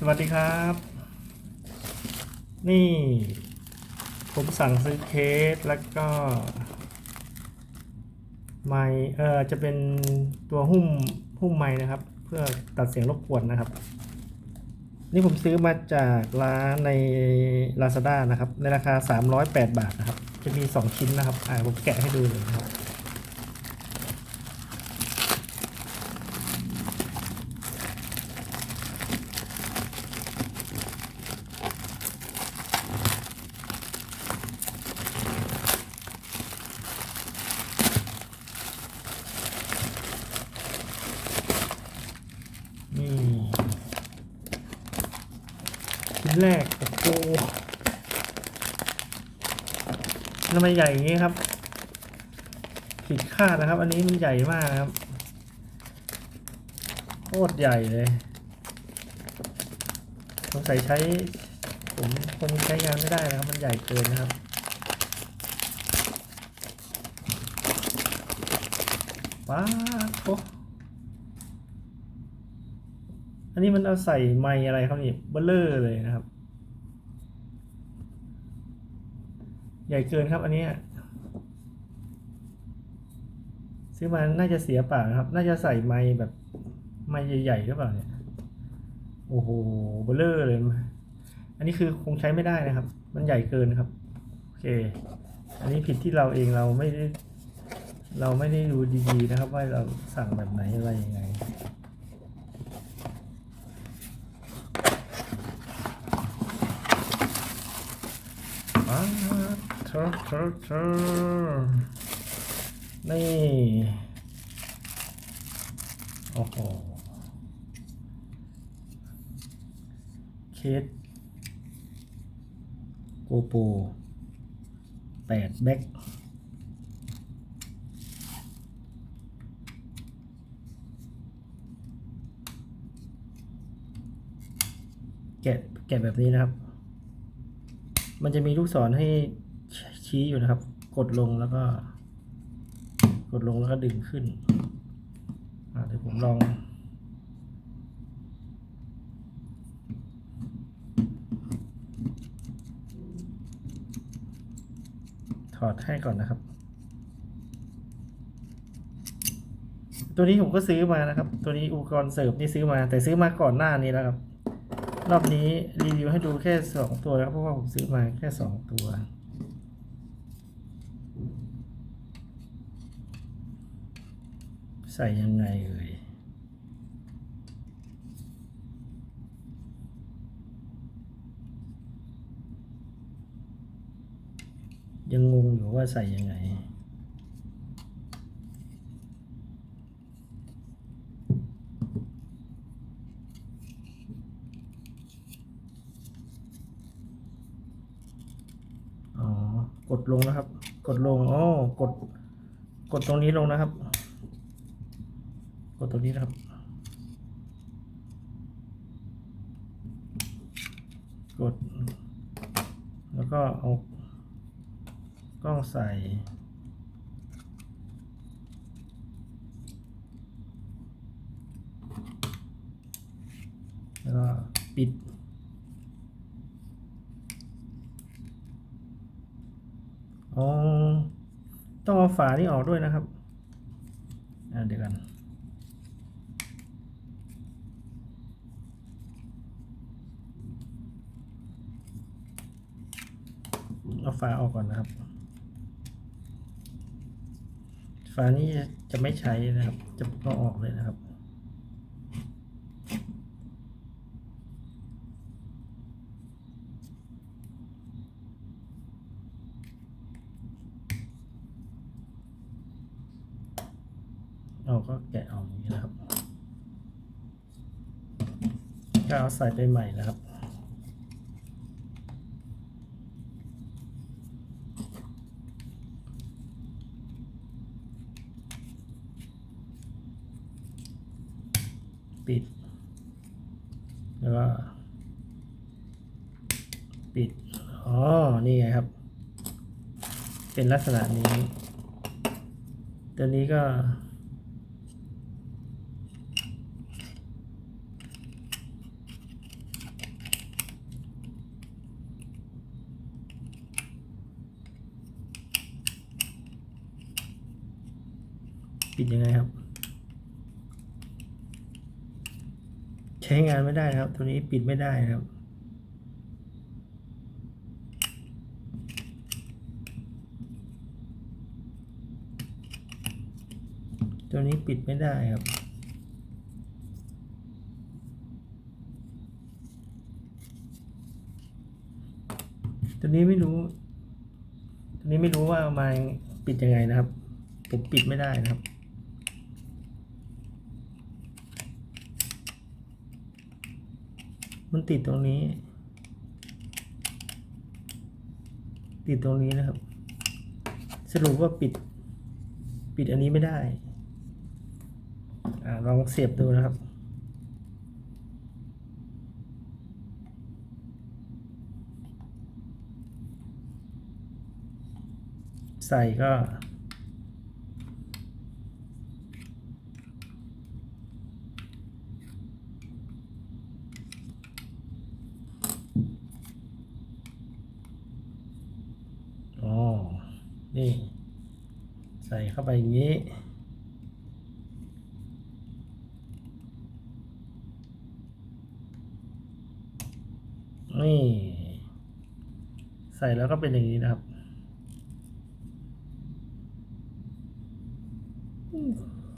สวัสดีครับ นี่ ผมสั่งซื้อเคสแล้วก็ไมค์เออจะเป็นตัวหุ้มหุ้มไม้นะครับ เพื่อตัดเสียงรบกวนนะครับ นี่ผมซื้อมาจากร้านใน Lazada นะครับ ในราคา 308 บาทนะครับ จะมี 2 ชิ้นนะครับ อ่าผมแกะให้ดูเลยครับ นี่ ชิ้นแรกโอ้โหทำไมใหญ่อย่างนี้ครับ ผิดคาดนะครับ อันนี้มันใหญ่มากครับ โคตรใหญ่เลยสงสัยใช้ ผมคงใช้งานไม่ได้นะครับ มันใหญ่เกินนะครับว้าโอ้ อันนี้มันเอาใส่ไม้อะไรครับนี่เบลเลอร์เลยนะครับ ใหญ่เกินครับอันนี้ซื้อมาน่าจะเสียเปล่านะครับ น่าจะใส่ไม้แบบไม้ใหญ่ๆหรือเปล่าเนี่ย โอ้โหเบลเลอร์เลย อันนี้คือคงใช้ไม่ได้นะครับ มันใหญ่เกินครับ โอเค อันนี้ผิดที่เราเองเราไม่ได้ เราไม่ได้ดูดีๆนะครับ ว่าเราสั่งแบบไหนอะไรยังไง อ่าเธอเธอเธอ นี่ โอ้โห เคสโกโปแปดแบ็คแกะแกะแบบนี้นะครับ มันจะมีลูกศรให้ชี้อยู่นะครับ กดลงแล้วก็ กดลงแล้วก็ดึงขึ้นอ่าเดี๋ยวผมลองถอดให้ก่อนนะครับ ตัวนี้ผมก็ซื้อมานะครับ ตัวนี้อุปกรณ์เสริมนี่ซื้อมา แต่ซื้อมาก่อนหน้านี้แล้วครับ รอบนี้รีวิวให้ดูแค่สองตัวแล้วเพราะว่าผมซื้อมาแค่สองตัว ใส่ยังไงเอ่ยยังงงอยู่ว่าใส่ยังไง อ๋อ กดลงนะครับ กดลงอ๋อกด กดตรงนี้ลงนะครับ กดตรงนี้นะครับ กด แล้วก็เอากล้องใส่แล้วก็ปิด อ๋อ ต้องเอาฝานี่ออกด้วยนะครับอ่าเดี๋ยวกันเอาฝาออกก่อนนะครับ ฝานี้จะไม่ใช้นะครับ จะเอาออกเลยนะครับ เราก็แกะออกอย่างนี้นะครับก็เอาใส่ไปใหม่นะครับปิด แล้วก็ปิด อ๋อ นี่ไงครับ เป็นลักษณะนี้ ตัวนี้ก็ ปิดยังไงครับ ใช้งานไม่ได้นะครับ ตัวนี้ปิดไม่ได้นะครับตัวนี้ปิดไม่ได้ครับ ตัวนี้ไม่รู้ ตัวนี้ไม่รู้ว่ามาปิดยังไงนะครับ ผมปิดไม่ได้นะครับ มันติดตรงนี้ ติดตรงนี้นะครับ สรุปว่าปิด ปิดอันนี้ไม่ได้อ่าลองเสียบดูนะครับ ใส่ก็ อ๋อ นี่ ใส่เข้า ไปอย่างนี้ นี่ ใส่แล้วก็เป็นอย่างนี้นะครับ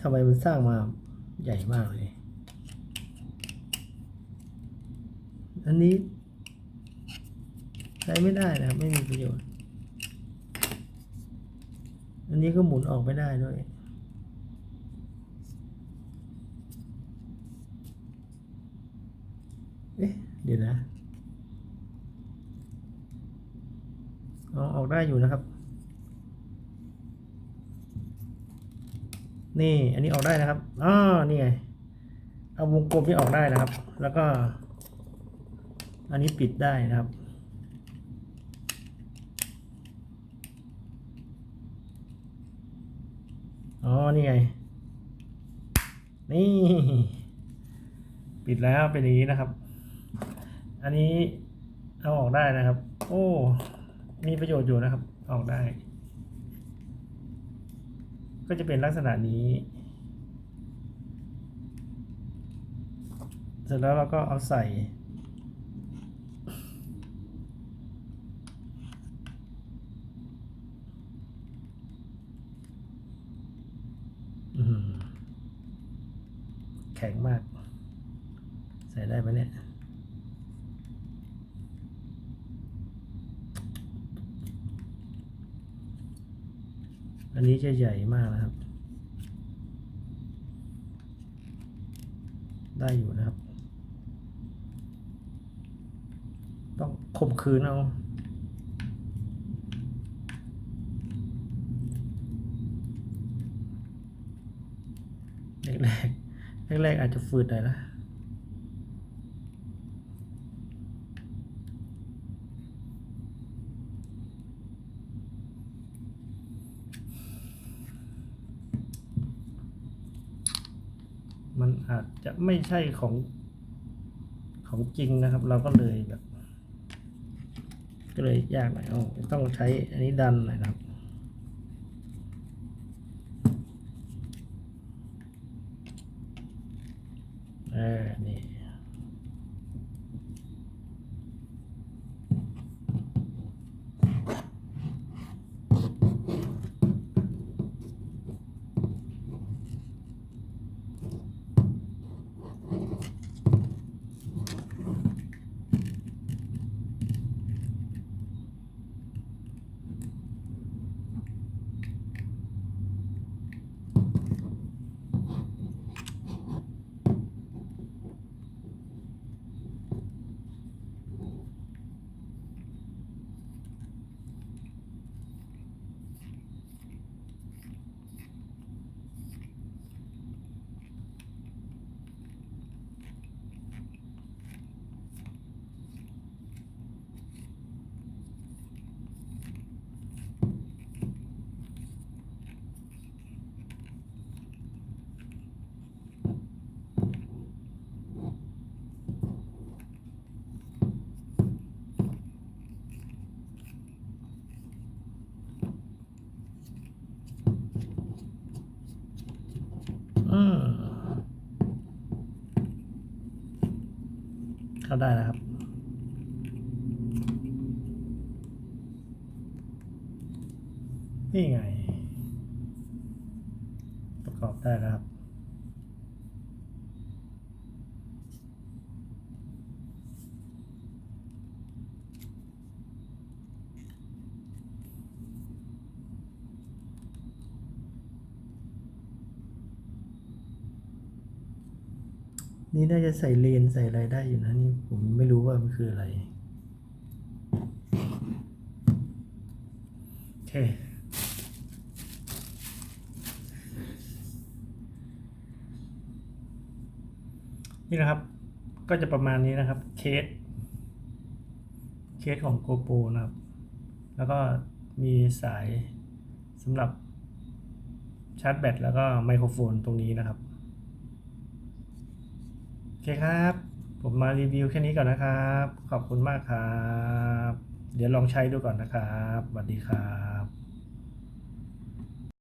ทำไมมันสร้างมาใหญ่มากเลย อันนี้ ใช้ไม่ได้นะครับ ไม่มีประโยชน์ อันนี้ก็หมุนออกไม่ได้ด้วยเอ๊ะเดี๋ยวนะเอาออกได้อยู่นะครับ นี่อันนี้ออกได้นะครับอ๋อนี่ไงเอาวงกลมนี่ออกได้นะครับ แล้วก็ อันนี้ปิดได้นะครับ อ๋อ นี่ไง นี่ ปิดแล้วเป็นอย่างนี้นะครับ อันนี้เอาออกได้นะครับ โอ้ มีประโยชน์อยู่นะครับ ออกได้ ก็จะเป็นลักษณะนี้ เสร็จแล้วเราก็เอาใส่ อื้อหือ แข็งมาก ใส่ได้ไหมเนี่ย อันนี้จะใหญ่มากนะครับ ได้อยู่นะครับ ต้องข่มคืนเอาแรก แรกๆอาจจะฝืดหน่อยนะมันอาจจะไม่ใช่ของของจริงนะครับ เราก็เลยแบบก็เลยยากหน่อยต้องใช้อันนี้ดันหน่อยนะครับ เออ นี่ อ เข้า ได้นะครับ นี่ไง ประกอบได้แล้วครับ นี่น่าจะใส่เลนใส่อะไรได้อยู่นะนี่ผมไม่รู้ว่ามันคืออะไร โอเค นี่นะครับ ก็จะประมาณนี้นะครับเคส เคสของ GoPro นะครับ แล้วก็มีสายสำหรับชาร์จแบตแล้วก็ไมโครโฟนตรงนี้นะครับ คครับ ผมมารีวิวแค่นี้ก่อนนะครับ ขอบคุณมากครับ เดี๋ยวลองใช้ดูก่อนนะครับสวัสดีครับ